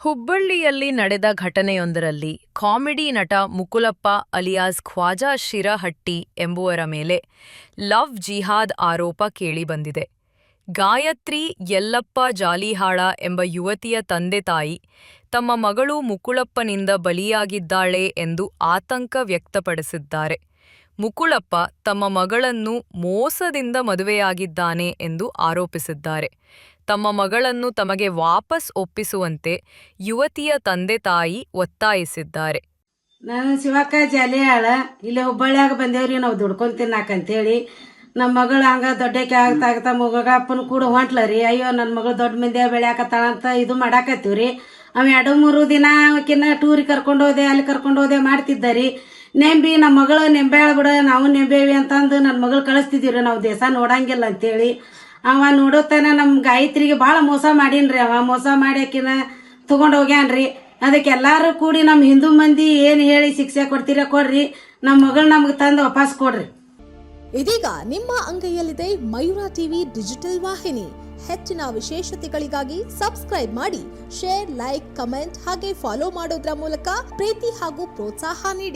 ಹುಬ್ಬಳ್ಳಿಯಲ್ಲಿ ನಡೆದ ಘಟನೆಯೊಂದರಲ್ಲಿ ಕಾಮಿಡಿ ನಟ ಮುಕುಲಪ್ಪ ಅಲಿಯಾಸ್ ಖ್ವಾಜಾ ಶಿರಹಟ್ಟಿ ಎಂಬುವರ ಮೇಲೆ ಲವ್ ಜಿಹಾದ್ ಆರೋಪ ಕೇಳಿಬಂದಿದೆ. ಗಾಯತ್ರಿ ಯಲ್ಲಪ್ಪ ಜಾಲಿಹಾಳ ಎಂಬ ಯುವತಿಯ ತಂದೆ ತಾಯಿ ತಮ್ಮ ಮಗಳು ಮುಕುಳಪ್ಪನಿಂದ ಬಲಿಯಾಗಿದ್ದಾಳೆ ಎಂದು ಆತಂಕ ವ್ಯಕ್ತಪಡಿಸಿದ್ದಾರೆ. ಮುಕುಳಪ್ಪ ತಮ್ಮ ಮಗಳನ್ನು ಮೋಸದಿಂದ ಮದುವೆಯಾಗಿದ್ದಾನೆ ಎಂದು ಆರೋಪಿಸಿದ್ದಾರೆ. ತಮ್ಮ ಮಗಳನ್ನು ತಮಗೆ ವಾಪಸ್ ಒಪ್ಪಿಸುವಂತೆ ಯುವತಿಯ ತಂದೆ ತಾಯಿ ಒತ್ತಾಯಿಸಿದ್ದಾರೆ. ನಾನು ಶಿವಕ್ಕ ಜಾಲಿಯಾಳ, ಇಲ್ಲಿ ಹುಬ್ಬಳ್ಳಿಯಾಗ ಬಂದೇವ್ರಿ, ನಾವು ದುಡ್ಕೊಂಡ್ ತಿನ್ನಾಕ ಅಂತೇಳಿ ನಮ್ಮ ಮಗಳು ಹಂಗ ದೊಡ್ಡಕ್ಕೆ ಆಗ್ತಾ ಆಗ್ತಾ ಅಪ್ಪನ ಕೂಡ ಹೊಂಟ್ಲ ರೀ ಅಯ್ಯೋ ನನ್ನ ಮಗಳು ದೊಡ್ಡ ಮಂದಿ ಬೆಳ್ಯಾಕತ್ತಾಳ ಅಂತ ಇದು ಮಾಡಾಕತ್ತೀವ್ರಿ. ಅವ ಎರಡು ಮೂರು ದಿನ ಆಕಿನ್ನ ಟೂರಿಗೆ ಕರ್ಕೊಂಡು ಹೋದೆ, ಅಲ್ಲಿ ಕರ್ಕೊಂಡು ಹೋದೆ ಮಾಡ್ತಿದ್ದ ರೀ ನೆಂಬಿ ನಮ್ಮ ಮಗಳು ನೆಂಬೆ ಬಿಡ, ನಾವು ನೆಂಬೇವಿ ಅಂತಂದು ನನ್ನ ಮಗಳು ಕಳಿಸ್ತಿದ್ದೀವ್ರಿ, ನಾವು ದೇಶ ನೋಡಂಗಿಲ್ಲ ಅಂತೇಳಿ. ಅವ ನೋಡೋತನ ನಮ್ಮ ಗಾಯತ್ರಿಗೆ ಭಾಳ ಮೋಸ ಮಾಡೀನ್ರಿ ಅವ. ಮೋಸ ಮಾಡಿ ತಗೊಂಡ್ ಹೋಗ್ಯಾನ್ರಿ. ಅದಕ್ಕೆ ಎಲ್ಲಾರು ಕೂಡಿ ನಮ್ಮ ಹಿಂದೂ ಮಂದಿ ಏನ್ ಹೇಳಿ ಶಿಕ್ಷೆ ಕೊಡ್ತೀರ ಕೊಡ್ರಿ. ನಮ್ಮ ಮಗಳು ನಮ್ಗೆ ತಂದು ವಾಪಸ್ ಕೊಡ್ರಿ. ಇದೀಗ ನಿಮ್ಮ ಅಂಗೈಯಲ್ಲಿದೆ ಮಯೂರ ಟಿವಿ ಡಿಜಿಟಲ್ ವಾಹಿನಿ. ಹೆಚ್ಚಿನ ವಿಶೇಷತೆಗಳಿಗಾಗಿ ಸಬ್ಸ್ಕ್ರೈಬ್ ಮಾಡಿ, ಶೇರ್, ಲೈಕ್, ಕಮೆಂಟ್ ಹಾಗೆ ಫಾಲೋ ಮಾಡೋದ್ರ ಮೂಲಕ ಪ್ರೀತಿ ಹಾಗೂ ಪ್ರೋತ್ಸಾಹ ನೀಡಿ.